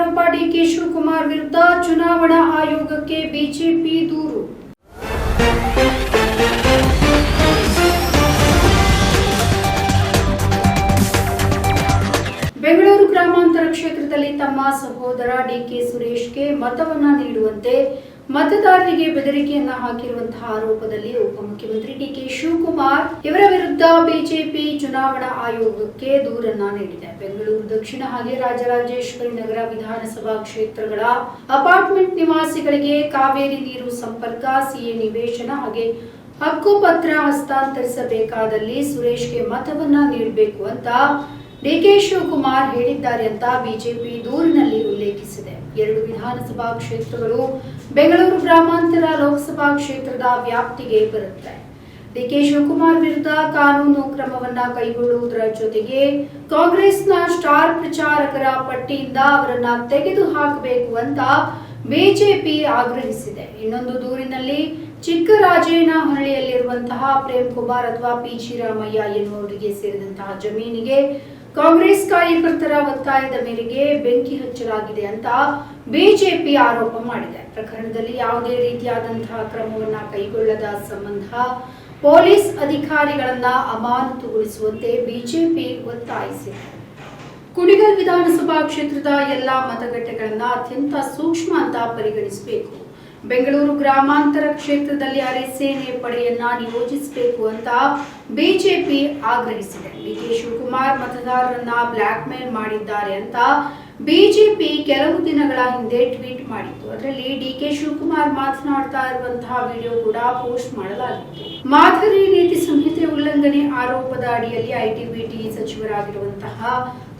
ಆರೋಪ ಡಿಕೆ ಶಿವಕುಮಾರ್ ವಿರುದ್ಧ ಚುನಾವಣಾ ಆಯೋಗಕ್ಕೆ ಬಿಜೆಪಿ ದೂರು. ಬೆಂಗಳೂರು ಗ್ರಾಮಾಂತರ ಕ್ಷೇತ್ರದಲ್ಲಿ ತಮ್ಮ ಸಹೋದರ ಡಿಕೆ ಸುರೇಶ್ಗೆ ಮತವನ್ನ ನೀಡುವಂತೆ ಮತದಾರರಿಗೆ ಬೆದರಿಕೆಯನ್ನ ಹಾಕಿರುವಂತಹ ಆರೋಪದಲ್ಲಿ ಉಪಮುಖ್ಯಮಂತ್ರಿ ಡಿಕೆ ಶಿವಕುಮಾರ್ ಇವರ ವಿರುದ್ಧ ಬಿಜೆಪಿ ಚುನಾವಣಾ ಆಯೋಗಕ್ಕೆ ದೂರನ್ನ ನೀಡಿದೆ. ಬೆಂಗಳೂರು, ದಕ್ಷಿಣ ಹಾಗೆ ರಾಜರಾಜೇಶ್ವರಿ ನಗರ ವಿಧಾನಸಭಾ ಕ್ಷೇತ್ರಗಳ ಅಪಾರ್ಟ್ಮೆಂಟ್ ನಿವಾಸಿಗಳಿಗೆ ಕಾವೇರಿ ನೀರು ಸಂಪರ್ಕ ಸಿಎ ನಿವೇಶನ ಹಾಗೆ ಹಕ್ಕುಪತ್ರ ಹಸ್ತಾಂತರಿಸಬೇಕಾದಲ್ಲಿ ಸುರೇಶ್ಗೆ ಮತವನ್ನ ನೀಡಬೇಕು ಅಂತ ಡಿಕೆ ಶಿವಕುಮಾರ್ ಹೇಳಿದ್ದಾರೆ ಅಂತ ಬಿಜೆಪಿ ದೂರಿನಲ್ಲಿ ಉಲ್ಲೇಖಿಸಿದೆ. ಎರಡು ವಿಧಾನಸಭಾ ಕ್ಷೇತ್ರಗಳು ಬೆಂಗಳೂರು ಗ್ರಾಮಾಂತರ ಲೋಕಸಭಾ ಕ್ಷೇತ್ರದ ವ್ಯಾಪ್ತಿಗೆ ಬರುತ್ತೆ. ಡಿಕೆ ಶಿವಕುಮಾರ್ ವಿರುದ್ಧ ಕಾನೂನು ಕ್ರಮವನ್ನ ಕೈಗೊಳ್ಳುವುದರ ಜೊತೆಗೆ ಕಾಂಗ್ರೆಸ್ನ ಸ್ಟಾರ್ ಪ್ರಚಾರಕರ ಪಟ್ಟಿಯಿಂದ ಅವರನ್ನ ತೆಗೆದು ಹಾಕಬೇಕು ಅಂತ ಬಿಜೆಪಿ ಆಗ್ರಹಿಸಿದೆ. ಇನ್ನೊಂದು ದೂರಿನಲ್ಲಿ ಚಿಕ್ಕರಾಜೇನಹಳ್ಳಿಯಲ್ಲಿರುವಂತಹ ಪ್ರೇಮ್ ಕುಮಾರ್ ಅಥವಾ ಪಿ ಜಿ ರಾಮಯ್ಯ ಎನ್ನುವರಿಗೆ ಸೇರಿದಂತಹ ಜಮೀನಿಗೆ ಕಾಂಗ್ರೆಸ್ ಕಾರ್ಯಕರ್ತರ ಒತ್ತಾಯದ ಮೇರೆಗೆ ಬೆಂಕಿ ಹಚ್ಚಲಾಗಿದೆ ಅಂತ ಬಿಜೆಪಿ ಆರೋಪ ಮಾಡಿದೆ. ಪ್ರಕರಣದಲ್ಲಿ ಯಾವುದೇ ರೀತಿಯಾದಂತಹ ಕ್ರಮವನ್ನ ಕೈಗೊಳ್ಳದ ಸಂಬಂಧ ಪೊಲೀಸ್ ಅಧಿಕಾರಿಗಳನ್ನ ಅಮಾನತುಗೊಳಿಸುವಂತೆ ಬಿಜೆಪಿ ಒತ್ತಾಯಿಸಿದೆ. ಕುಣಿಗಲ್ ವಿಧಾನಸಭಾ ಕ್ಷೇತ್ರದ ಎಲ್ಲಾ ಮತಗಟ್ಟೆಗಳನ್ನ ಅತ್ಯಂತ ಸೂಕ್ಷ್ಮ ಅಂತ ಪರಿಗಣಿಸಬೇಕು. ಬೆಂಗಳೂರು ಗ್ರಾಮಾಂತರ ಕ್ಷೇತ್ರದಲ್ಲಿ ಅರೆಸೇನೆ ಪಡೆಯನ್ನ ನಿಯೋಜಿಸಬೇಕು ಅಂತ ಬಿಜೆಪಿ ಆಗ್ರಹಿಸಿದೆ. ಡಿಕೆ ಶಿವಕುಮಾರ್ ಮತದಾರರನ್ನ ಬ್ಲಾಕ್ ಮೇಲ್ ಮಾಡಿದ್ದಾರೆ ಅಂತ ಬಿಜೆಪಿ ಕೆಲವು ದಿನಗಳ ಹಿಂದೆ ಟ್ವೀಟ್ ಮಾಡಿತ್ತು. ಅದರಲ್ಲಿ ಡಿ ಕೆ ಶಿವಕುಮಾರ್ ಮಾತನಾಡ್ತಾ ಇರುವಂತಹ ವಿಡಿಯೋ ಕೂಡ ಪೋಸ್ಟ್ ಮಾಡಲಾಗಿತ್ತು. ಮಾದರಿ ನೀತಿ ಸಂಹಿತೆ ಉಲ್ಲಂಘನೆ ಆರೋಪದ ಅಡಿಯಲ್ಲಿ ಐಟಿ ಬಿಟಿ ಸಚಿವರಾಗಿರುವಂತಹ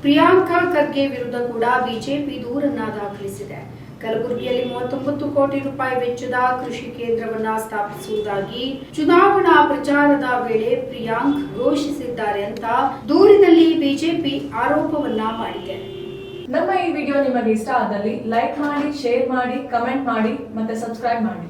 ಪ್ರಿಯಾಂಕಾ ಖರ್ಗೆ ವಿರುದ್ಧ ಕೂಡ ಬಿಜೆಪಿ ದೂರನ್ನ ದಾಖಲಿಸಿದೆ. ಕಲಬುರಗಿಯಲ್ಲಿ ಮೂವತ್ತೊಂಬತ್ತು ಕೋಟಿ ರೂಪಾಯಿ ವೆಚ್ಚದ ಕೃಷಿ ಕೇಂದ್ರವನ್ನ ಸ್ಥಾಪಿಸುವುದಾಗಿ ಚುನಾವಣಾ ಪ್ರಚಾರದ ವೇಳೆ ಪ್ರಿಯಾಂಕ್ ಘೋಷಿಸಿದ್ದಾರೆ ಅಂತ ದೂರಿನಲ್ಲಿ ಬಿಜೆಪಿ ಆರೋಪವನ್ನ ಮಾಡಿದೆ. ನಮ್ಮ ಈ ವಿಡಿಯೋ ನಿಮಗೆ ಇಷ್ಟ ಆದಲ್ಲಿ ಲೈಕ್ ಮಾಡಿ, ಶೇರ್ ಮಾಡಿ, ಕಮೆಂಟ್ ಮಾಡಿ ಮತ್ತೆ ಸಬ್ಸ್ಕ್ರೈಬ್ ಮಾಡಿ.